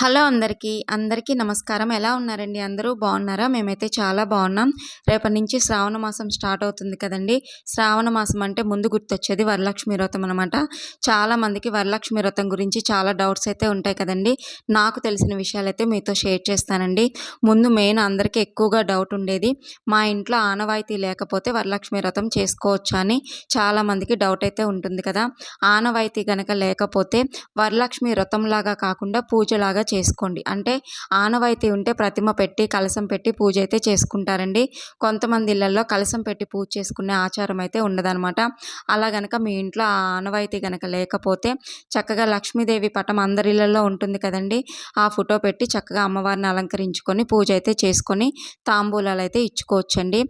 Hello అందరికీ అందరికీ నమస్కారం. ఎలా ఉన్నారండి అందరూ? బాగున్నారా? మేమైతే చాలా బాగున్నాం. రేపటి నుంచి శ్రావణ మాసం స్టార్ట్ అవుతుంది కదండి. శ్రావణ మాసం అంటే ముందు గుర్తొచ్చేది వరలక్ష్మి వ్రతం అనమాట చాలా మందికి వరలక్ష్మి వ్రతం గురించి చాలా డౌట్స్ అయితే ఉంటాయి కదండి. నాకు తెలిసిన విషయాలు అయితే మీతో షేర్ చేస్తానండి. ముందు మెయిన్ అందరికీ ఎక్కువగా డౌట్ ఉండేది మా ఇంట్లో ఆనవాయితీ లేకపోతే వరలక్ష్మి వ్రతం చేసుకోవచ్చా అని చాలా మందికి డౌట్ అయితే ఉంటుంది కదా. ఆనవాయితీ కనుక లేకపోతే వరలక్ష్మి వ్రతంలాగా కాకుండా పూజలాగా చేసుకోండి. అంటే ఆనవాయితీ ఉంటే ప్రతిమ పెట్టి కలసం పెట్టి పూజ అయితే చేసుకుంటారండి. కొంతమంది ఇళ్ళల్లో కలసం పెట్టి పూజ చేసుకునే ఆచారం అయితే ఉండదనమాట అలా గనక మీ ఇంట్లో ఆ ఆనవాయితీ గనక లేకపోతే చక్కగా లక్ష్మీదేవి పటం అందరిళ్ళలో ఉంటుంది కదండి. ఆ ఫోటో పెట్టి చక్కగా అమ్మవారిని అలంకరించుకొని పూజ అయితే చేసుకొని తాంబూలాలు అయితే ఇచ్చుకోవచ్చండి.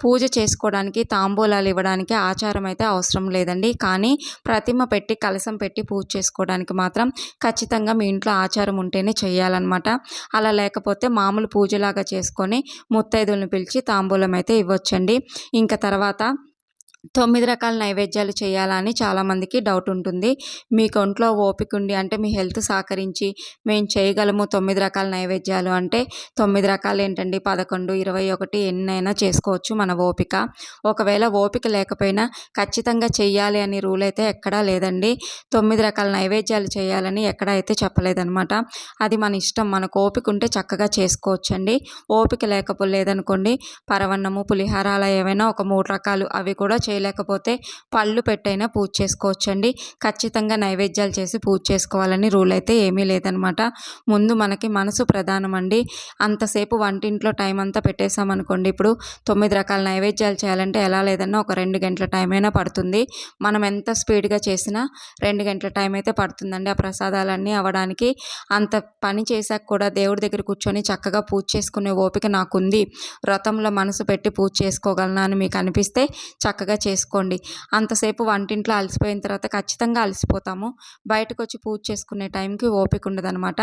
పూజ చేసుకోవడానికి తాంబూలాలు ఇవ్వడానికి ఆచారం అయితే అవసరం లేదండి. కానీ ప్రతిమ పెట్టి కలసం పెట్టి పూజ చేసుకోవడానికి మాత్రం ఖచ్చితంగా మీ ఇంట్లో ఆచారం ఉంటేనే చేయాలన్నమాట. అలా లేకపోతే మామూలు పూజలాగా చేసుకొని ముత్తైదులను పిలిచి తాంబూలం అయితే ఇవ్వచ్చండి. ఇంకా తర్వాత తొమ్మిది రకాల నైవేద్యాలు చేయాలని చాలామందికి డౌట్ ఉంటుంది. మీకు ఒంట్లో ఓపిక ఉండి అంటే మీ హెల్త్ సహకరించి మేము చేయగలము తొమ్మిది రకాల నైవేద్యాలు అంటే తొమ్మిది రకాలు ఏంటండి? పదకొండు ఇరవై ఒకటి ఎన్నైనా చేసుకోవచ్చు మన ఓపిక. ఒకవేళ ఓపిక లేకపోయినా ఖచ్చితంగా చేయాలి అని రూల్ అయితే ఎక్కడా లేదండి. తొమ్మిది రకాల నైవేద్యాలు చేయాలని ఎక్కడ అయితే చెప్పలేదన్నమాట. అది మన ఇష్టం మనకు ఓపిక ఉంటే చక్కగా చేసుకోవచ్చండి. ఓపిక లేకపోలేదనుకోండి పరవన్నము పులిహార అలా ఏమైనా ఒక మూడు రకాలు అవి కూడా చే చేయలేకపోతే పళ్ళు పెట్టైనా పూజ చేసుకోవచ్చండి. ఖచ్చితంగా నైవేద్యాలు చేసి పూజ చేసుకోవాలని రూల్ అయితే ఏమీ లేదనమాట. ముందు మనకి మనసు ప్రధానం అండి అంతసేపు వంటింట్లో టైం అంతా పెట్టేసామనుకోండి ఇప్పుడు తొమ్మిది రకాల నైవేద్యాలు చేయాలంటే ఎలా లేదన్నా ఒక రెండు గంటల టైం అయినా పడుతుంది. మనం ఎంత స్పీడ్గా చేసినా రెండు గంటల టైం అయితే పడుతుందండి ఆ ప్రసాదాలన్నీ అవ్వడానికి. అంత పని చేశాక కూడా దేవుడి దగ్గర కూర్చొని చక్కగా పూజ చేసుకునే ఓపిక నాకుంది. వ్రతంలో మనసు పెట్టి పూజ చేసుకోగలను అని మీకు అనిపిస్తే చక్కగా చేసుకోండి. అంతసేపు వంటింట్లో అలసిపోయిన తర్వాత ఖచ్చితంగా అలసిపోతాము. బయటకు వచ్చి పూజ చేసుకునే టైంకి ఓపిక ఉండదనమాట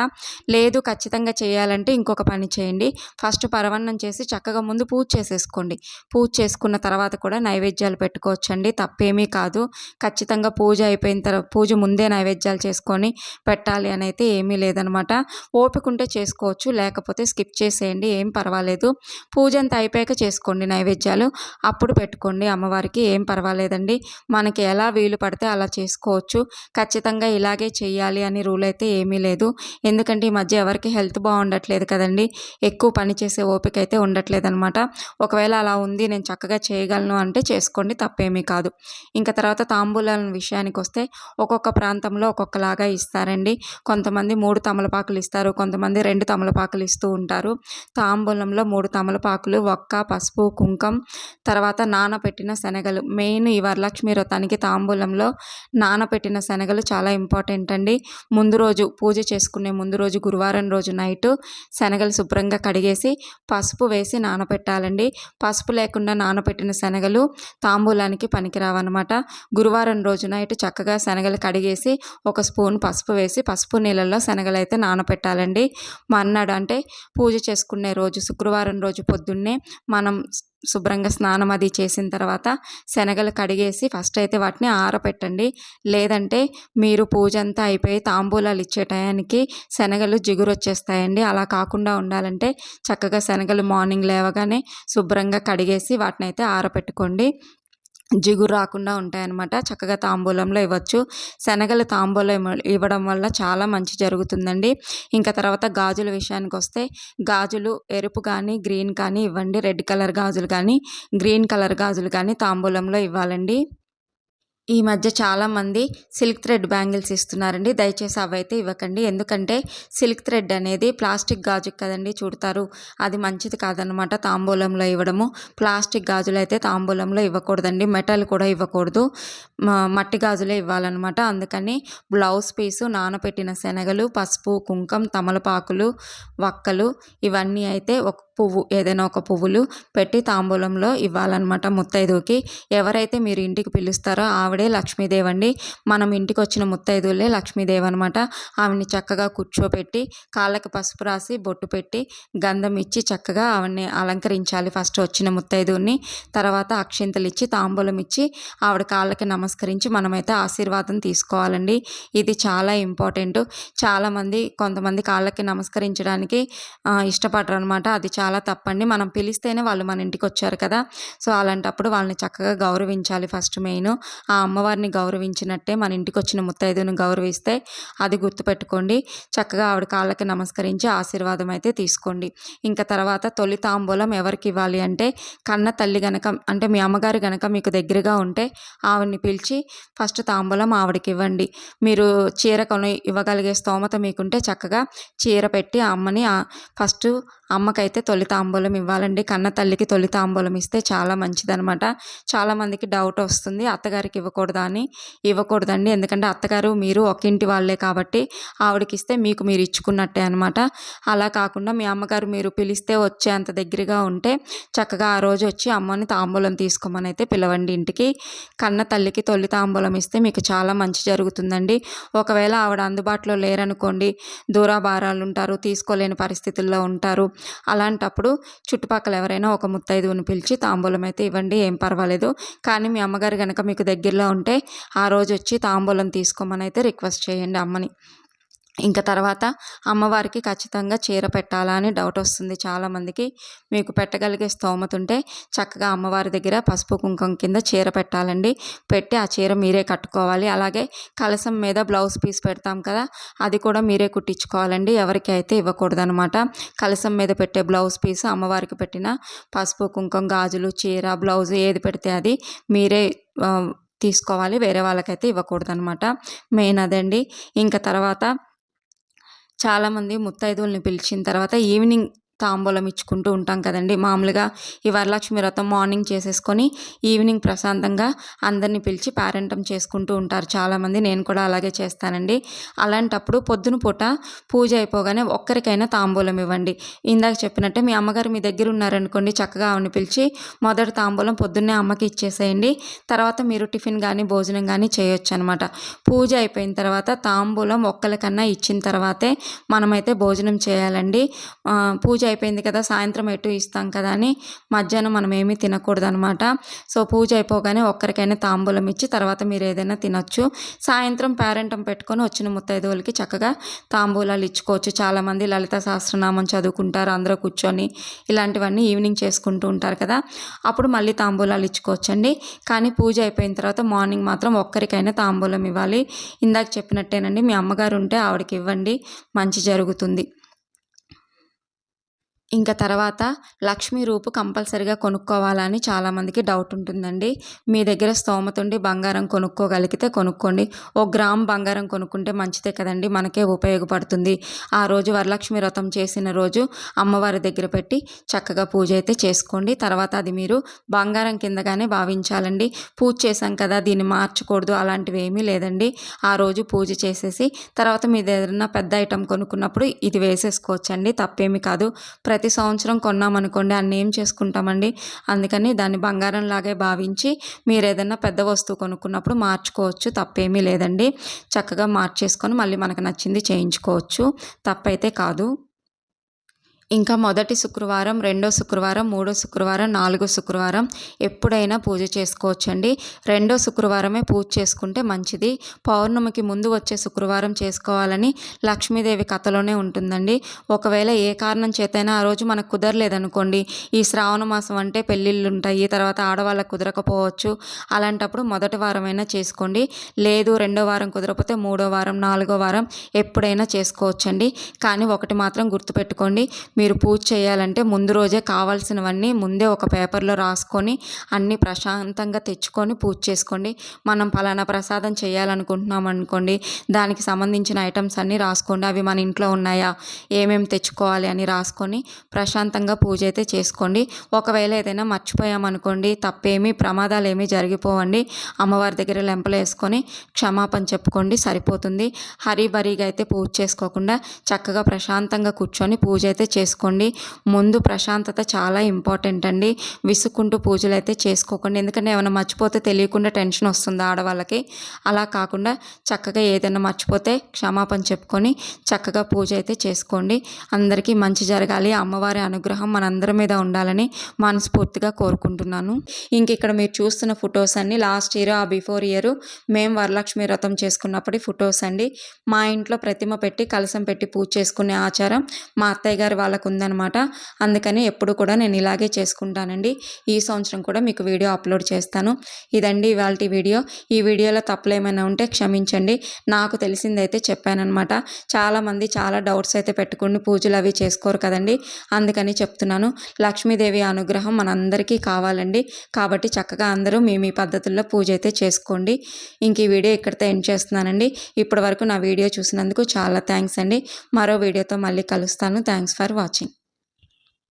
లేదు ఖచ్చితంగా చేయాలంటే ఇంకొక పని చేయండి. ఫస్ట్ పరవన్నం చేసి చక్కగా ముందు పూజ చేసేసుకోండి. పూజ చేసుకున్న తర్వాత కూడా నైవేద్యాలు పెట్టుకోవచ్చండి. తప్పేమీ కాదు. ఖచ్చితంగా పూజ అయిపోయిన తర్వాత పూజ ముందే నైవేద్యాలు చేసుకొని పెట్టాలి అని అయితే ఏమీ లేదనమాట ఓపిక ఉంటే చేసుకోవచ్చు. లేకపోతే స్కిప్ చేసేయండి. ఏం పర్వాలేదు. పూజ అంతా అయిపోయాక చేసుకోండి నైవేద్యాలు. అప్పుడు పెట్టుకోండి అమ్మవారికి. ఏం పర్వాలేదండి. మనకి ఎలా వీలు పడితే అలా చేసుకోవచ్చు. ఖచ్చితంగా ఇలాగే చేయాలి అని రూల్ అయితే ఏమీ లేదు. ఎందుకంటే ఈ మధ్య ఎవరికి హెల్త్ బాగుండట్లేదు కదండి. ఎక్కువ పని చేసే ఓపిక అయితే ఉండట్లేదు అనమాట ఒకవేళ అలా ఉంది నేను చక్కగా చేయగలను అంటే చేసుకోండి తప్పేమీ కాదు. ఇంకా తర్వాత తాంబూలాల విషయానికి వస్తే ఒక్కొక్క ప్రాంతంలో ఒక్కొక్కలాగా ఇస్తారండి. కొంతమంది మూడు తమలపాకులు ఇస్తారు కొంతమంది రెండు తమలపాకులు ఇస్తూ ఉంటారు. తాంబూలంలో మూడు తమలపాకులు ఒక్క పసుపు కుంకం తర్వాత నానబెట్టిన శనగలు మెయిన్ ఈ వరలక్ష్మి వ్రతానికి తాంబూలంలో నానబెట్టిన శనగలు చాలా ఇంపార్టెంట్ అండి. ముందు రోజు పూజ చేసుకునే ముందు రోజు గురువారం రోజు నైట్ శనగలు శుభ్రంగా కడిగేసి పసుపు వేసి నానబెట్టాలండి పసుపు లేకుండా నానబెట్టిన శనగలు తాంబూలానికి పనికిరావన్నమాట. గురువారం రోజు నైట్ చక్కగా శనగలు కడిగేసి ఒక స్పూన్ పసుపు వేసి పసుపు నీళ్ళల్లో శనగలు అయితే నానబెట్టాలండి మర్నాడు అంటే పూజ చేసుకునే రోజు శుక్రవారం రోజు పొద్దున్నే మనం శుభ్రంగా స్నానం అది చేసిన తర్వాత శనగలు కడిగేసి ఫస్ట్ అయితే వాటిని ఆరపెట్టండి. లేదంటే మీరు పూజ అంతా అయిపోయి తాంబూలాలు ఇచ్చే టయానికి శనగలు జిగురు వచ్చేస్తాయండి అలా కాకుండా ఉండాలంటే చక్కగా శనగలు మార్నింగ్ లేవగానే శుభ్రంగా కడిగేసి వాటిని అయితే ఆరపెట్టుకోండి. జిగురు రాకుండా ఉంటాయన్నమాట. చక్కగా తాంబూలంలో ఇవ్వచ్చు. శనగలు తాంబూలం ఇవ్వడం వల్ల చాలా మంచి జరుగుతుందండి. ఇంకా తర్వాత గాజుల విషయానికి వస్తే గాజులు ఎరుపు కానీ గ్రీన్ కానీ ఇవ్వండి. రెడ్ కలర్ గాజులు కానీ గ్రీన్ కలర్ గాజులు కానీ తాంబూలంలో ఇవ్వాలండి. ఈ మధ్య చాలామంది సిల్క్ థ్రెడ్ బ్యాంగిల్స్ ఇస్తున్నారండి. దయచేసి అవైతే ఇవ్వకండి. ఎందుకంటే సిల్క్ థ్రెడ్ అనేది ప్లాస్టిక్ గాజు కదండి చూడతారు. అది మంచిది కాదనమాట తాంబూలంలో ఇవ్వడము. ప్లాస్టిక్ గాజులు అయితే తాంబూలంలో ఇవ్వకూడదండి. మెటల్ కూడా ఇవ్వకూడదు. మట్టి గాజులే ఇవ్వాలన్నమాట. అందుకని బ్లౌజ్ పీసు నానబెట్టిన శనగలు పసుపు కుంకం తమలపాకులు వక్కలు ఇవన్నీ అయితే ఒక పువ్వు ఏదైనా ఒక పువ్వులు పెట్టి తాంబూలంలో ఇవ్వాలన్నమాట ముత్తైదుకి ఎవరైతే మీరు ఇంటికి పిలుస్తారో ఆ ఆవిడే లక్ష్మీదేవి అండి. మనం ఇంటికి వచ్చిన ముత్తైదులే లక్ష్మీదేవి అనమాట ఆవిడని చక్కగా కూర్చోపెట్టి కాళ్ళకి పసుపు రాసి బొట్టు పెట్టి గంధం ఇచ్చి చక్కగా ఆవిడని అలంకరించాలి ఫస్ట్ వచ్చిన ముత్తైదుని తర్వాత అక్షింతలు ఇచ్చి తాంబూలం ఇచ్చి ఆవిడ కాళ్ళకి నమస్కరించి మనమైతే ఆశీర్వాదం తీసుకోవాలండి. ఇది చాలా ఇంపార్టెంట్. చాలామంది కొంతమంది కాళ్ళకి నమస్కరించడానికి ఇష్టపడరు అనమాట అది చాలా తప్పండి. మనం పిలిస్తేనే వాళ్ళు మన ఇంటికి వచ్చారు కదా. సో అలాంటప్పుడు వాళ్ళని చక్కగా గౌరవించాలి ఫస్ట్ మెయిన్. ఆ అమ్మవారిని గౌరవించినట్టే మన ఇంటికి వచ్చిన ముత్తైదుని గౌరవిస్తే అది గుర్తుపెట్టుకోండి. చక్కగా ఆవిడ కాళ్ళకి నమస్కరించి ఆశీర్వాదం అయితే తీసుకోండి. ఇంకా తర్వాత తొలి తాంబూలం ఎవరికి ఇవ్వాలి అంటే కన్న తల్లి గనక అంటే మీ అమ్మగారు గనక మీకు దగ్గరగా ఉంటే ఆవిడని పిలిచి ఫస్ట్ తాంబూలం ఆవిడకి ఇవ్వండి. మీరు చీర కొని ఇవ్వగలిగే స్తోమత మీకుంటే చక్కగా చీర పెట్టి అమ్మని ఫస్ట్ అమ్మకైతే తొలి తాంబూలం ఇవ్వాలండి. కన్న తల్లికి తొలి తాంబూలం ఇస్తే చాలా మంచిదనమాట. చాలామందికి డౌట్ వస్తుంది. అత్తగారికి ఇవ్వకూడదా అని ఇవ్వకూడదండి. ఎందుకంటే అత్తగారు మీరు ఒక ఇంటి వాళ్ళే కాబట్టి ఆవిడకి ఇస్తే మీకు మీరు ఇచ్చుకున్నట్టే అనమాట అలా కాకుండా మీ అమ్మగారు మీరు పిలిస్తే వచ్చేంత దగ్గరగా ఉంటే చక్కగా ఆ రోజు వచ్చి అమ్మని తాంబూలం తీసుకోమని అయితే పిలవండి ఇంటికి. కన్న తల్లికి తొలి తాంబూలం ఇస్తే మీకు చాలా మంచి జరుగుతుందండి. ఒకవేళ ఆవిడ అందుబాటులో లేరనుకోండి దూరాభారాలు ఉంటారు తీసుకోలేని పరిస్థితుల్లో ఉంటారు. అలాంటప్పుడు చుట్టుపక్కల ఎవరైనా ఒక ముత్తైదువుని పిలిచి తాంబూలం అయితే ఇవ్వండి ఏం పర్వాలేదు. కానీ మీ అమ్మగారు కనుక మీకు దగ్గరలో ఉంటే ఆ రోజు వచ్చి తాంబూలం తీసుకోమని అయితే రిక్వెస్ట్ చేయండి అమ్మని. ఇంకా తర్వాత అమ్మవారికి ఖచ్చితంగా చీర పెట్టాలా అని డౌట్ వస్తుంది చాలామందికి. మీకు పెట్టగలిగే స్తోమత ఉంటే చక్కగా అమ్మవారి దగ్గర పసుపు కుంకుమ కింద చీర పెట్టాలండి. పెట్టి ఆ చీర మీరే కట్టుకోవాలి. అలాగే కలసం మీద బ్లౌజ్ పీస్ పెడతాం కదా అది కూడా మీరే కుట్టించుకోవాలండి. ఎవరికి అయితే ఇవ్వకూడదనమాట కలసం మీద పెట్టే బ్లౌజ్ పీస్ అమ్మవారికి పెట్టిన పసుపు కుంకుమ గాజులు చీర బ్లౌజ్ ఏది పెడితే అది మీరే తీసుకోవాలి వేరే వాళ్ళకైతే ఇవ్వకూడదు అనమాట మెయిన్ అదండి. ఇంకా తర్వాత చాలామంది ముత్తైదువుల్ని పిలిచిన తర్వాత ఈవినింగ్ తాంబూలం ఇచ్చుకుంటూ ఉంటాం కదండి. మామూలుగా ఈ వరలక్ష్మి వ్రతం మార్నింగ్ చేసేసుకొని ఈవినింగ్ ప్రశాంతంగా అందరినీ పిలిచి పేరెంటం చేసుకుంటూ ఉంటారు చాలామంది. నేను కూడా అలాగే చేస్తానండి. అలాంటప్పుడు పొద్దున పూట పూజ అయిపోగానే ఒక్కరికైనా తాంబూలం ఇవ్వండి. ఇందాక చెప్పినట్టే మీ అమ్మగారు మీ దగ్గర ఉన్నారనుకోండి చక్కగా ఆవిడని పిలిచి మొదటి తాంబూలం పొద్దున్నే అమ్మకి ఇచ్చేసేయండి. తర్వాత మీరు టిఫిన్ కానీ భోజనం కానీ చేయొచ్చు అనమాట పూజ అయిపోయిన తర్వాత తాంబూలం ఒక్కరికన్నా ఇచ్చిన తర్వాతే మనమైతే భోజనం చేయాలండి. పూజ అయిపోయింది కదా సాయంత్రం ఎటు ఇస్తాం కదా అని మధ్యాహ్నం మనం ఏమీ తినకూడదు అనమాట సో పూజ అయిపోగానే ఒక్కరికైనా తాంబూలం ఇచ్చి తర్వాత మీరు ఏదైనా తినొచ్చు. సాయంత్రం పేరెంటం పెట్టుకొని వచ్చిన ముత్తైదువులకి చక్కగా తాంబూలాలు ఇచ్చుకోవచ్చు. చాలామంది లలిత సహస్రనామం చదువుకుంటారు అందరూ కూర్చొని ఇలాంటివన్నీ ఈవినింగ్ చేసుకుంటూ ఉంటారు కదా అప్పుడు మళ్ళీ తాంబూలాలు ఇచ్చుకోవచ్చండి. కానీ పూజ అయిపోయిన తర్వాత మార్నింగ్ మాత్రం ఒక్కరికైనా తాంబూలం ఇవ్వాలి. ఇందాక చెప్పినట్టేనండి మీ అమ్మగారు ఉంటే ఆవిడకి ఇవ్వండి మంచి జరుగుతుంది. ఇంకా తర్వాత లక్ష్మీ రూపు కంపల్సరిగా కొనుక్కోవాలని చాలామందికి డౌట్ ఉంటుందండి. మీ దగ్గర స్తోమత ఉండి బంగారం కొనుక్కోగలిగితే కొనుక్కోండి. ఓ గ్రామ్ బంగారం కొనుక్కుంటే మంచిదే కదండి. మనకే ఉపయోగపడుతుంది. ఆ రోజు వరలక్ష్మి వ్రతం చేసిన రోజు అమ్మవారి దగ్గర పెట్టి చక్కగా పూజ అయితే చేసుకోండి. తర్వాత అది మీరు బంగారం కిందగానే భావించాలండి. పూజ చేశాం కదా దీన్ని మార్చకూడదు అలాంటివి ఏమీ లేదండి. ఆ రోజు పూజ చేసేసి తర్వాత మీ ఏదైనా పెద్ద ఐటెం కొనుక్కున్నప్పుడు ఇది వేసేసుకోవచ్చండి. తప్పేమీ కాదు. ప్రతి ప్రతి సంవత్సరం కొన్నామనుకోండి అన్ని ఏం చేసుకుంటామండి? అందుకని దాన్ని బంగారం లాగే భావించి మీరు ఏదైనా పెద్ద వస్తువు కొనుక్కున్నప్పుడు మార్చుకోవచ్చు తప్పేమీ లేదండి. చక్కగా మార్చేసుకొని మళ్ళీ మనకు నచ్చింది చేయించుకోవచ్చు. తప్పైతే కాదు. ఇంకా మొదటి శుక్రవారం రెండో శుక్రవారం మూడో శుక్రవారం నాలుగో శుక్రవారం ఎప్పుడైనా పూజ చేసుకోవచ్చండి. రెండో శుక్రవారమే పూజ చేసుకుంటే మంచిది. పౌర్ణమికి ముందు వచ్చే శుక్రవారం చేసుకోవాలని లక్ష్మీదేవి కథలోనే ఉంటుందండి. ఒకవేళ ఏ కారణం చేతైనా ఆ రోజు మనకు కుదరలేదనుకోండి. ఈ శ్రావణ మాసం అంటే పెళ్ళిళ్ళు ఉంటాయి తర్వాత ఆడవాళ్ళకు కుదరకపోవచ్చు. అలాంటప్పుడు మొదటి వారమైనా చేసుకోండి. లేదు రెండో వారం కుదరకపోతే మూడో వారం నాలుగో వారం ఎప్పుడైనా చేసుకోవచ్చండి. కానీ ఒకటి మాత్రం గుర్తుపెట్టుకోండి. మీరు పూజ చేయాలంటే ముందు రోజే కావాల్సినవన్నీ ముందే ఒక పేపర్లో రాసుకొని అన్నీ ప్రశాంతంగా తెచ్చుకొని పూజ చేసుకోండి. మనం పలానా ప్రసాదం చేయాలనుకుంటున్నాం అనుకోండి దానికి సంబంధించిన ఐటమ్స్ అన్నీ రాసుకోండి. అవి మన ఇంట్లో ఉన్నాయా ఏమేమి తెచ్చుకోవాలి అని రాసుకొని ప్రశాంతంగా పూజ అయితే చేసుకోండి. ఒకవేళ ఏదైనా మర్చిపోయామనుకోండి తప్పేమీ ప్రమాదాలు ఏమీ జరిగిపోవండి. అమ్మవారి దగ్గర లెంపలు వేసుకొని క్షమాపణ చెప్పుకోండి సరిపోతుంది. హరీబరీగా అయితే పూజ చేసుకోకుండా చక్కగా ప్రశాంతంగా కూర్చొని పూజ అయితే చేసుకోండి చేసుకోండి. ముందు ప్రశాంతత చాలా ఇంపార్టెంట్ అండి. విసుక్కుంటూ పూజలు అయితే చేసుకోకండి. ఎందుకంటే ఏమైనా మర్చిపోతే తెలియకుండా టెన్షన్ వస్తుంది ఆడవాళ్ళకి. అలా కాకుండా చక్కగా ఏదైనా మర్చిపోతే క్షమాపణ చెప్పుకొని చక్కగా పూజ అయితే చేసుకోండి. అందరికీ మంచి జరగాలి. అమ్మవారి అనుగ్రహం మనందరి మీద ఉండాలని మనస్ఫూర్తిగా కోరుకుంటున్నాను. ఇంక ఇక్కడ మీరు చూస్తున్న ఫొటోస్ అన్ని లాస్ట్ ఇయర్ ఆ బిఫోర్ ఇయర్ మేము వరలక్ష్మి వ్రతం చేసుకున్నప్పటి ఫొటోస్ అండి. మా ఇంట్లో ప్రతిమ పెట్టి కలసం పెట్టి పూజ చేసుకునే ఆచారం మా అత్తయ్య గారి వాళ్ళకు ఉందన్నమాట అందుకని ఎప్పుడు కూడా నేను ఇలాగే చేసుకుంటానండి. ఈ సంవత్సరం కూడా మీకు వీడియో అప్లోడ్ చేస్తాను. ఇదండి ఇవాళ వీడియో. ఈ వీడియోలో తప్పులు ఏమైనా ఉంటే క్షమించండి. నాకు తెలిసిందైతే చెప్పానమాట చాలామంది చాలా డౌట్స్ అయితే పెట్టుకుని పూజలు అవి చేసుకోరు కదండి. అందుకని చెప్తున్నాను. లక్ష్మీదేవి అనుగ్రహం మనందరికీ కావాలండి. కాబట్టి చక్కగా అందరూ మీ మీ పద్ధతుల్లో పూజ అయితే చేసుకోండి. ఇంక ఈ వీడియో ఇక్కడితో ఎండ్ చేస్తున్నానండి. ఇప్పటి వరకు నా వీడియో చూసినందుకు చాలా థ్యాంక్స్ అండి. మరో వీడియోతో మళ్ళీ కలుస్తాను. Thanks for watching.